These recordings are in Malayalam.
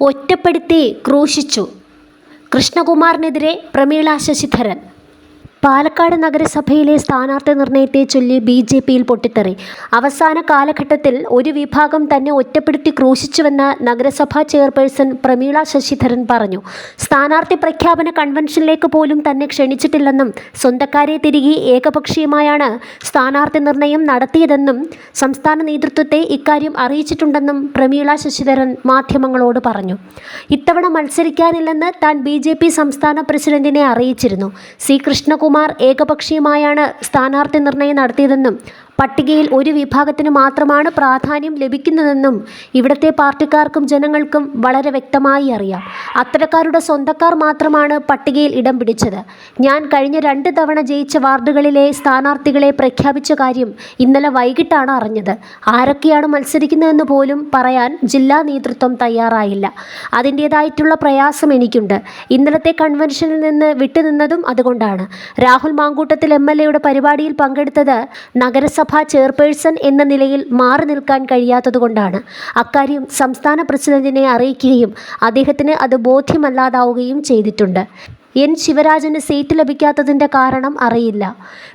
ഒറ്റപ്പെടുത്തി ക്രൂശിച്ചു. കൃഷ്ണകുമാറിനെതിരെ പ്രമീള ശശിധരൻ പാലക്കാട് നഗരസഭയിലെ സ്ഥാനാർത്ഥി നിർണയത്തെ ചൊല്ലി ബി ജെ പിയിൽ പൊട്ടിത്തെറി. അവസാന കാലഘട്ടത്തിൽ ഒരു വിഭാഗം തന്നെ ഒറ്റപ്പെടുത്തി ക്രൂശിച്ചുവെന്ന് നഗരസഭാ ചെയർപേഴ്സൺ പ്രമീള ശശിധരൻ പറഞ്ഞു. സ്ഥാനാർത്ഥി പ്രഖ്യാപന കൺവെൻഷനിലേക്ക് പോലും തന്നെ ക്ഷണിച്ചിട്ടില്ലെന്നും സ്വന്തക്കാരെ തിരികെ ഏകപക്ഷീയമായാണ് സ്ഥാനാർത്ഥി നിർണയം നടത്തിയതെന്നും സംസ്ഥാന നേതൃത്വത്തെ ഇക്കാര്യം അറിയിച്ചിട്ടുണ്ടെന്നും പ്രമീള ശശിധരൻ മാധ്യമങ്ങളോട് പറഞ്ഞു. ഇത്തവണ മത്സരിക്കാനില്ലെന്ന് താൻ ബി സംസ്ഥാന പ്രസിഡന്റിനെ അറിയിച്ചിരുന്നു. സി കൃഷ്ണകുമാർ ഏകപക്ഷീയമായാണ് സ്ഥാനാർത്ഥി നിർണയം നടത്തിയതെന്നും പട്ടികയിൽ ഒരു വിഭാഗത്തിന് മാത്രമാണ് പ്രാധാന്യം ലഭിക്കുന്നതെന്നും ഇവിടുത്തെ പാർട്ടിക്കാർക്കും ജനങ്ങൾക്കും വളരെ വ്യക്തമായി അറിയാം. അത്തരക്കാരുടെ സ്വന്തക്കാർ മാത്രമാണ് പട്ടികയിൽ ഇടം പിടിച്ചത്. ഞാൻ കഴിഞ്ഞ രണ്ട് തവണ ജയിച്ച വാർഡുകളിലെ സ്ഥാനാർത്ഥികളെ പ്രഖ്യാപിച്ച കാര്യം ഇന്നലെ വൈകിട്ടാണ് അറിഞ്ഞത്. ആരൊക്കെയാണ് മത്സരിക്കുന്നതെന്ന് പോലും പറയാൻ ജില്ലാ നേതൃത്വം തയ്യാറായില്ല. അതിന്റേതായിട്ടുള്ള പ്രയാസം എനിക്കുണ്ട്. ഇന്നലത്തെ കൺവെൻഷനിൽ നിന്ന് വിട്ടുനിന്നതും അതുകൊണ്ടാണ്. രാഹുൽ മാങ്കൂട്ടത്തിൽ എം എൽ എയുടെ പരിപാടിയിൽ പങ്കെടുത്തത് നഗരസഭാ ചെയർപേഴ്സൺ എന്ന നിലയിൽ മാറി നിൽക്കാൻ കഴിയാത്തതുകൊണ്ടാണ് അക്കാര്യം സംസ്ഥാന പ്രസിഡന്റിനെ അറിയിക്കുകയും അദ്ദേഹത്തിന് അത് ബോധ്യമല്ലാതാവുകയും ചെയ്തിട്ടുണ്ട്. എൻ ശിവരാജന് സീറ്റ് ലഭിക്കാത്തതിന്റെ കാരണം അറിയില്ല.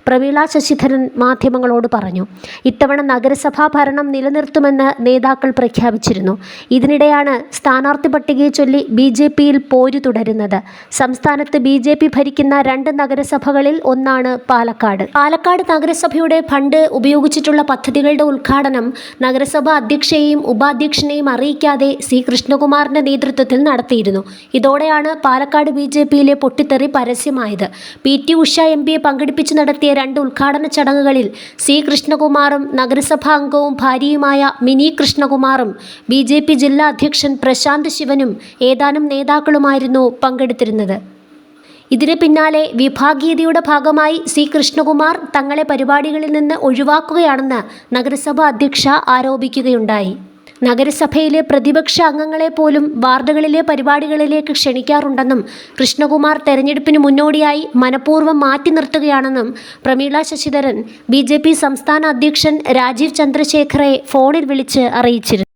പ്രമീള ശശിധരൻ മാധ്യമങ്ങളോട് പറഞ്ഞു. ഇത്തവണ നഗരസഭാ ഭരണം നിലനിർത്തുമെന്ന് നേതാക്കൾ പ്രഖ്യാപിച്ചിരുന്നു. ഇതിനിടെയാണ് സ്ഥാനാർത്ഥി പട്ടികയെ ചൊല്ലി ബി ജെ പിയിൽ പോരു തുടരുന്നത്. സംസ്ഥാനത്ത് ബി ജെ പി ഭരിക്കുന്ന രണ്ട് നഗരസഭകളിൽ ഒന്നാണ് പാലക്കാട്. പാലക്കാട് നഗരസഭയുടെ ഫണ്ട് ഉപയോഗിച്ചിട്ടുള്ള പദ്ധതികളുടെ ഉദ്ഘാടനം നഗരസഭാ അധ്യക്ഷയെയും ഉപാധ്യക്ഷനെയും അറിയിക്കാതെ സി കൃഷ്ണകുമാറിന്റെ നേതൃത്വത്തിൽ നടത്തിയിരുന്നു. ഇതോടെയാണ് പാലക്കാട് ബി ജെ പിയിലെ പൊട്ടിത്തെറി പരസ്യമായത്. പി. ടി. ഉഷ എം. പിയെ പങ്കെടുപ്പിച്ച് നടത്തിയ രണ്ട് ഉദ്ഘാടന ചടങ്ങുകളിൽ സി. കൃഷ്ണകുമാറും നഗരസഭാ അംഗവും ഭാര്യയുമായ മിനി കൃഷ്ണകുമാറും ബി. ജെ. പി ജില്ലാ അധ്യക്ഷൻ പ്രശാന്ത് ശിവനും ഏതാനും നേതാക്കളുമായിരുന്നു പങ്കെടുത്തിരുന്നത്. ഇതിന് പിന്നാലെ വിഭാഗീയതയുടെ ഭാഗമായി സി. കൃഷ്ണകുമാർ തങ്ങളെ പരിപാടികളിൽ നിന്ന് ഒഴിവാക്കുകയാണെന്ന് നഗരസഭാ അധ്യക്ഷ ആരോപിക്കുകയുണ്ടായി. നഗരസഭയിലെ പ്രതിപക്ഷ അംഗങ്ങളെ പോലും വാർഡുകളിലെ പരിപാടികളിലേക്ക് ക്ഷണിക്കാറുണ്ടെന്നും കൃഷ്ണകുമാർ തെരഞ്ഞെടുപ്പിന് മുന്നോടിയായി മനഃപൂർവം മാറ്റി നിർത്തുകയാണെന്നും പ്രമീള ശശിധരൻ ബി സംസ്ഥാന അധ്യക്ഷൻ രാജീവ് ചന്ദ്രശേഖറെ ഫോണിൽ വിളിച്ച് അറിയിച്ചിരുന്നു.